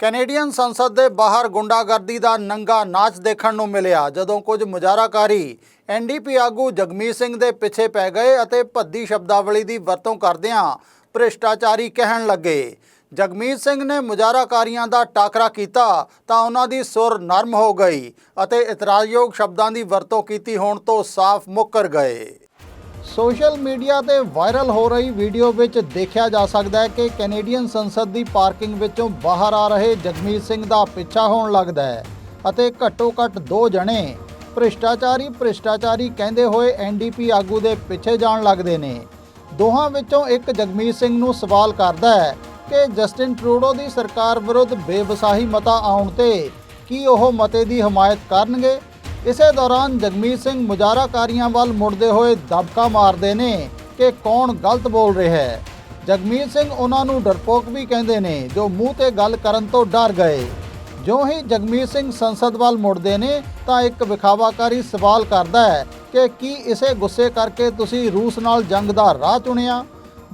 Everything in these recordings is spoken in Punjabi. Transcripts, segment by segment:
ਕੈਨੇਡੀਅਨ ਸੰਸਦ ਦੇ ਬਾਹਰ ਗੁੰਡਾਗਰਦੀ ਦਾ ਨੰਗਾ ਨਾਚ ਦੇਖਣ ਨੂੰ ਮਿਲਿਆ, ਜਦੋਂ ਕੁਝ ਮੁਜ਼ਾਹਰਾਕਾਰੀ ਐਨਡੀਪੀ ਆਗੂ ਜਗਮੀਤ ਸਿੰਘ ਦੇ ਪਿੱਛੇ ਪੈ ਗਏ ਅਤੇ ਭੱਦੀ ਸ਼ਬਦਾਵਲੀ ਦੀ ਵਰਤੋਂ ਕਰਦਿਆਂ ਭ੍ਰਿਸ਼ਟਾਚਾਰੀ ਕਹਿਣ ਲੱਗੇ। ਜਗਮੀਤ ਸਿੰਘ ਨੇ ਮੁਜ਼ਾਹਰਾਕਾਰੀਆਂ ਦਾ ਟਾਕਰਾ ਕੀਤਾ ਤਾਂ ਉਹਨਾਂ ਦੀ ਸੁਰ ਨਰਮ ਹੋ ਗਈ ਅਤੇ ਇਤਰਾਜ਼ਯੋਗ ਸ਼ਬਦਾਂ ਦੀ ਵਰਤੋਂ ਕੀਤੀ ਹੋਣ ਤੋਂ ਸਾਫ਼ ਮੁੱਕਰ ਗਏ। ਸੋਸ਼ਲ ਮੀਡੀਆ ਤੇ ਵਾਇਰਲ ਹੋ ਰਹੀ ਵੀਡੀਓ ਵਿੱਚ ਦੇਖਿਆ ਜਾ ਸਕਦਾ ਹੈ ਕਿ ਕੈਨੇਡੀਅਨ ਸੰਸਦ ਦੀ ਪਾਰਕਿੰਗ ਵਿੱਚੋਂ ਬਾਹਰ ਆ ਰਹੇ ਜਗਮੀਤ ਸਿੰਘ ਦਾ ਪਿੱਛਾ ਹੋਣ ਲੱਗਦਾ ਹੈ ਅਤੇ ਘੱਟੋ-ਘੱਟ ਦੋ ਜਣੇ ਭ੍ਰਿਸ਼ਟਾਚਾਰੀ ਭ੍ਰਿਸ਼ਟਾਚਾਰੀ ਕਹਿੰਦੇ ਹੋਏ ਐਨਡੀਪੀ ਆਗੂ ਦੇ ਪਿੱਛੇ ਜਾਣ ਲੱਗਦੇ ਨੇ। ਦੋਹਾਂ ਵਿੱਚੋਂ ਇੱਕ ਜਗਮੀਤ ਸਿੰਘ ਨੂੰ ਸਵਾਲ ਕਰਦਾ ਹੈ ਕਿ ਜਸਟਿਨ ਟਰੂਡੋ ਦੀ ਸਰਕਾਰ ਵਿਰੁੱਧ ਬੇਵਸਾਹੀ ਮਤਾ ਆਉਣ ਤੇ ਕੀ ਉਹ ਮਤੇ ਦੀ ਹਮਾਇਤ ਕਰਨਗੇ? ਇਸੇ ਦੌਰਾਨ ਜਗਮੀਤ ਸਿੰਘ ਮੁਜ਼ਾਹਰਾਕਾਰੀਆਂ ਵੱਲ ਮੁੜਦੇ ਹੋਏ ਦਬਕਾ ਮਾਰਦੇ ਨੇ ਕਿ ਕੌਣ ਗਲਤ ਬੋਲ ਰਿਹਾ ਹੈ। ਜਗਮੀਤ ਸਿੰਘ ਉਹਨਾਂ ਨੂੰ ਡਰਪੋਕ ਵੀ ਕਹਿੰਦੇ ਨੇ, ਜੋ ਮੂੰਹ ਤੇ ਗੱਲ ਕਰਨ ਤੋਂ ਡਰ ਗਏ। ਜਿਉਂ ਹੀ ਜਗਮੀਤ ਸਿੰਘ ਸੰਸਦ ਵੱਲ ਮੁੜਦੇ ਨੇ, ਤਾਂ ਇੱਕ ਵਿਖਾਵਾਕਾਰੀ ਸਵਾਲ ਕਰਦਾ ਹੈ ਕਿ ਕੀ ਇਸੇ ਗੁੱਸੇ ਕਰਕੇ ਤੁਸੀਂ ਰੂਸ ਨਾਲ ਜੰਗ ਦਾ ਰਾਹ ਚੁਣਿਆ?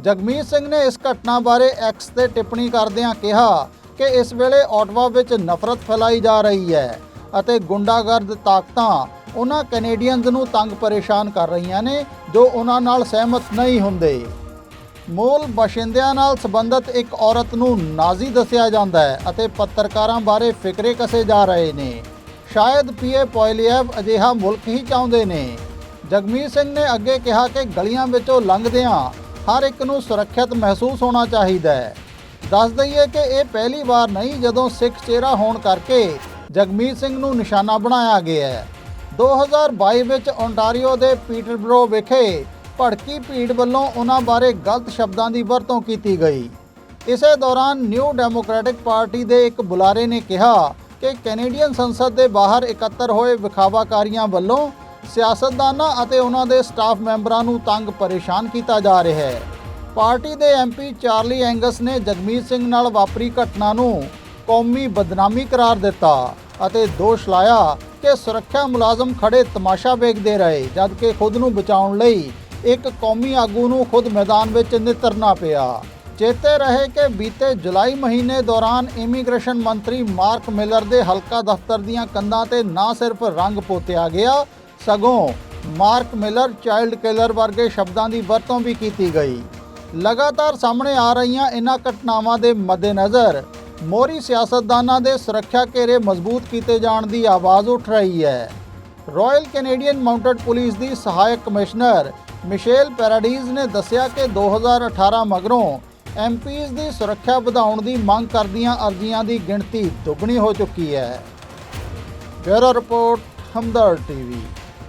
ਜਗਮੀਤ ਸਿੰਘ ਨੇ ਇਸ ਘਟਨਾ ਬਾਰੇ ਐਕਸ ਤੇ ਟਿੱਪਣੀ ਕਰਦਿਆਂ ਕਿਹਾ ਕਿ ਇਸ ਵੇਲੇ ਆਟਵਾ ਵਿੱਚ ਨਫ਼ਰਤ ਫੈਲਾਈ ਜਾ ਰਹੀ ਹੈ। ਅਤੇ ਗੁੰਡਾਗਰਦ ਤਾਕਤਾਂ ਉਹਨਾਂ ਕੈਨੇਡੀਅਨਜ਼ ਨੂੰ ਤੰਗ ਪਰੇਸ਼ਾਨ ਕਰ ਰਹੀਆਂ ਨੇ ਜੋ ਉਹਨਾਂ ਨਾਲ ਸਹਿਮਤ ਨਹੀਂ ਹੁੰਦੇ। ਮੂਲ ਬਸ਼ਿੰਦਿਆਂ ਨਾਲ ਸੰਬੰਧਿਤ ਇੱਕ ਔਰਤ ਨੂੰ ਨਾਜ਼ੀ ਦੱਸਿਆ ਜਾਂਦਾ ਹੈ ਅਤੇ ਪੱਤਰਕਾਰਾਂ ਬਾਰੇ ਫਿਕਰੇ ਕਸੇ ਜਾ ਰਹੇ ਨੇ। ਸ਼ਾਇਦ ਪੀਏ ਪੋਇਲੀਐਵ ਅਜਿਹਾ ਮੁਲਕ ਹੀ ਚਾਹੁੰਦੇ ਨੇ। ਜਗਮੀਤ ਸਿੰਘ ਨੇ ਅੱਗੇ ਕਿਹਾ ਕਿ ਗਲੀਆਂ ਵਿੱਚੋਂ ਲੰਘਦਿਆਂ ਹਰ ਇੱਕ ਨੂੰ ਸੁਰੱਖਿਅਤ ਮਹਿਸੂਸ ਹੋਣਾ ਚਾਹੀਦਾ ਹੈ। ਦੱਸ ਦਈਏ ਕਿ ਇਹ ਪਹਿਲੀ ਵਾਰ ਨਹੀਂ ਜਦੋਂ ਸਿੱਖ ਚਿਹਰਾ ਹੋਣ ਕਰਕੇ ਜਗਮੀਤ ਸਿੰਘ ਨੂੰ ਨਿਸ਼ਾਨਾ ਬਣਾਇਆ ਗਿਆ ਹੈ। 2022 ਵਿੱਚ ਓਨਟਾਰੀਓ ਦੇ ਪੀਟਰਬਰੋ ਵਿਖੇ ਭੜਕੀ ਭੀੜ ਵੱਲੋਂ ਉਹਨਾਂ ਬਾਰੇ ਗਲਤ ਸ਼ਬਦਾਂ ਦੀ ਵਰਤੋਂ ਕੀਤੀ ਗਈ। ਇਸੇ ਦੌਰਾਨ ਨਿਊ ਡੈਮੋਕ੍ਰੈਟਿਕ ਪਾਰਟੀ ਦੇ ਇੱਕ ਬੁਲਾਰੇ ਨੇ ਕਿਹਾ ਕਿ ਕੈਨੇਡੀਅਨ ਸੰਸਦ ਦੇ ਬਾਹਰ ਇਕੱਤਰ ਹੋਏ ਵਿਖਾਵਾਕਾਰੀਆਂ ਵੱਲੋਂ ਸਿਆਸਤਦਾਨਾਂ ਅਤੇ ਉਹਨਾਂ ਦੇ ਸਟਾਫ ਮੈਂਬਰਾਂ ਨੂੰ ਤੰਗ ਪਰੇਸ਼ਾਨ ਕੀਤਾ ਜਾ ਰਿਹਾ ਹੈ। ਪਾਰਟੀ ਦੇ ਐਮਪੀ ਚਾਰਲੀ ਐਂਗਸ ਨੇ ਜਗਮੀਤ ਸਿੰਘ ਨਾਲ ਵਾਪਰੀ ਘਟਨਾ ਨੂੰ ਕੌਮੀ ਬਦਨਾਮੀ ਕਰਾਰ ਦਿੱਤਾ ਅਤੇ ਦੋਸ਼ ਲਾਇਆ ਕਿ ਸੁਰੱਖਿਆ ਮੁਲਾਜ਼ਮ ਖੜੇ ਤਮਾਸ਼ਾ ਵੇਖਦੇ ਰਹੇ, ਜਦਕਿ ਖੁਦ ਨੂੰ ਬਚਾਉਣ ਲਈ ਇੱਕ ਕੌਮੀ ਆਗੂ ਨੂੰ ਖੁਦ ਮੈਦਾਨ ਵਿੱਚ ਨਿਤਰਨਾ ਪਿਆ। ਚੇਤੇ ਰਹੇ ਕਿ ਬੀਤੇ ਜੁਲਾਈ ਮਹੀਨੇ ਦੌਰਾਨ ਇਮੀਗ੍ਰੇਸ਼ਨ ਮੰਤਰੀ ਮਾਰਕ ਮਿਲਰ ਦੇ ਹਲਕਾ ਦਫ਼ਤਰ ਦੀਆਂ ਕੰਧਾਂ ਤੇ ਨਾ ਸਿਰਫ ਰੰਗ ਪੋਤਿਆ ਗਿਆ, ਸਗੋਂ ਮਾਰਕ ਮਿਲਰ ਚਾਈਲਡ ਕਿਲਰ ਵਰਗੇ ਸ਼ਬਦਾਂ ਦੀ ਵਰਤੋਂ ਵੀ ਕੀਤੀ ਗਈ। ਲਗਾਤਾਰ ਸਾਹਮਣੇ ਆ ਰਹੀਆਂ ਇਨ੍ਹਾਂ ਘਟਨਾਵਾਂ ਦੇ ਮੱਦੇਨਜ਼ਰ ਮੋਰੀ ਸਿਆਸਤਦਾਨਾਂ ਦੇ ਸੁਰੱਖਿਆ ਘੇਰੇ ਮਜ਼ਬੂਤ ਕੀਤੇ ਜਾਣ ਦੀ ਆਵਾਜ਼ ਉੱਠ ਰਹੀ ਹੈ। ਰਾਇਲ ਕੈਨੇਡੀਅਨ ਮਾਊਂਟਡ ਪੁਲਿਸ ਦੀ ਸਹਾਇਕ ਕਮਿਸ਼ਨਰ ਮਿਸ਼ੇਲ ਪੈਰਾਡੀਜ਼ ਨੇ ਦੱਸਿਆ ਕਿ 2018 ਮਗਰੋਂ ਐਮਪੀਜ਼ ਦੀ ਸੁਰੱਖਿਆ ਵਧਾਉਣ ਦੀ ਮੰਗ ਕਰਦੀਆਂ ਅਰਜ਼ੀਆਂ ਦੀ ਗਿਣਤੀ ਦੁੱਗਣੀ ਹੋ ਚੁੱਕੀ ਹੈ। Bureau report Hamdard TV.